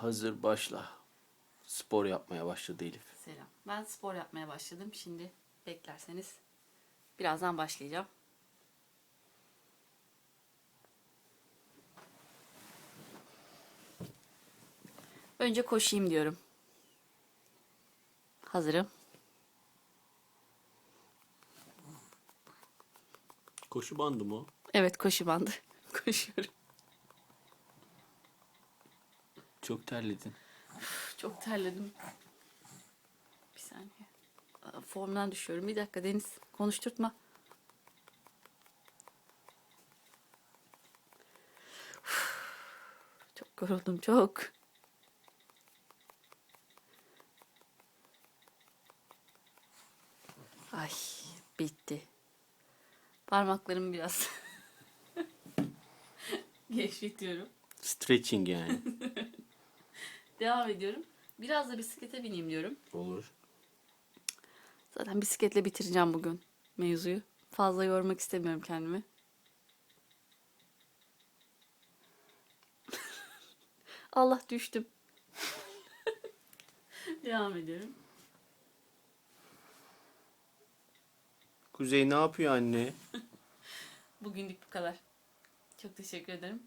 Hazır başla. Spor yapmaya başladı Elif. Selam. Ben spor yapmaya başladım. Şimdi beklerseniz birazdan başlayacağım. Önce koşayım diyorum. Hazırım. Koşu bandı mı o? Evet koşu bandı. Koşuyorum. Çok terledin. Çok terledim. Bir saniye. Formdan düşüyorum. Bir dakika Deniz. Konuşturtma. Çok yoruldum çok. Ay bitti. Parmaklarım biraz gevşetiyorum. Stretching yani. Devam ediyorum. Biraz da bisiklete bineyim diyorum. Olur. Zaten bisikletle bitireceğim bugün mevzuyu. Fazla yormak istemiyorum kendimi. Allah düştüm. Devam ediyorum. Kuzey ne yapıyor anne? Bugünlük bu kadar. Çok teşekkür ederim.